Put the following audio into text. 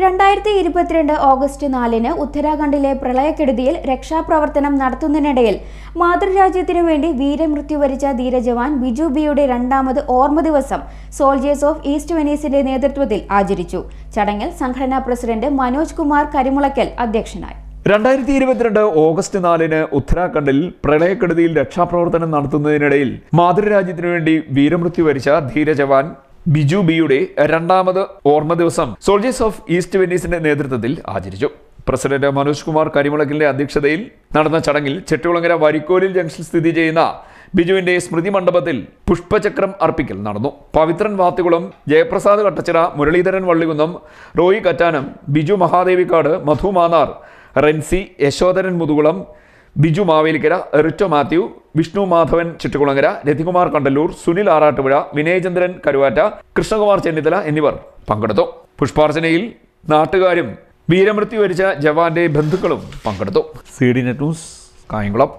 രണ്ടായിരത്തി ഇരുപത്തിരണ്ട് ഓഗസ്റ്റ് നാലിന് ഉത്തരാഖണ്ഡിലെ പ്രളയക്കെടുതിയിൽ രക്ഷാപ്രവർത്തനം നടത്തുന്നതിനിടയിൽ മാതൃരാജ്യത്തിനു വേണ്ടി വീരമൃത്യു വരിച്ച ധീരജവാൻ ബിജു ബിയുടെ രണ്ടാമത് ഓർമ്മ ദിവസം സോൾജേഴ്സ് ഓഫ് ഈസ്റ്റ് വെനീസിന്റെ നേതൃത്വത്തിൽ ആചരിച്ചു. ചടങ്ങിൽ സംഘടനാ പ്രസിഡന്റ് മനോജ് കുമാർ കരിമുളയ്ക്കൽ അധ്യക്ഷനായി. രണ്ടായിരത്തി ഇരുപത്തിരണ്ട് ഓഗസ്റ്റ് നാലിന് ഉത്തരാഖണ്ഡിൽ പ്രളയക്കെടുതിയിൽ രക്ഷാപ്രവർത്തനം നടത്തുന്നതിനിടയിൽ മാതൃരാജ്യത്തിനു വേണ്ടി വീരമൃത്യു വരിച്ച ധീരജവാൻ ബിജു ബിയുടെ രണ്ടാമത് ഓർമ്മ ദിവസം സോൾജേഴ്സ് ഓഫ് ഈസ്റ്റ് വെന്നീസിന്റെ നേതൃത്വത്തിൽ ആചരിച്ചു. പ്രസിഡന്റ് മനോജ് കുമാർ കരിമുളക്കിന്റെ അധ്യക്ഷതയിൽ നടന്ന ചടങ്ങിൽ ചെട്ടികുളങ്ങര വരിക്കോലിൽ ജംഗ്ഷൻ സ്ഥിതി ചെയ്യുന്ന ബിജുവിന്റെ സ്മൃതി മണ്ഡപത്തിൽ പുഷ്പചക്രം അർപ്പിക്കൽ നടന്നു. പവിത്രൻ വാത്തുകുളം ജയപ്രസാദ് കട്ടച്ചിറ മുരളീധരൻ വള്ളികുന്നം റോയി കറ്റാനം ബിജു മഹാദേവിക്കാട് മധു മാന്നാർ റെൻസി യശോധരൻ മുതുകുളം ബിജു മാവേലിക്കര റിറ്റോ മാത്യു വിഷ്ണു മാധവൻ ചിട്ടുകുളങ്ങര രതികുമാർ കണ്ടല്ലൂർ സുനിൽ ആറാട്ടുപുഴ വിനയചന്ദ്രൻ കരുവാറ്റ കൃഷ്ണകുമാർ ചെന്നിത്തല എന്നിവർ പങ്കെടുത്തു. പുഷ്പാർച്ചനയിൽ നാട്ടുകാരും വീരമൃത്യു വരിച്ച ജവാന്റെ ബന്ധുക്കളും പങ്കെടുത്തു. C D net news Kayamkulam.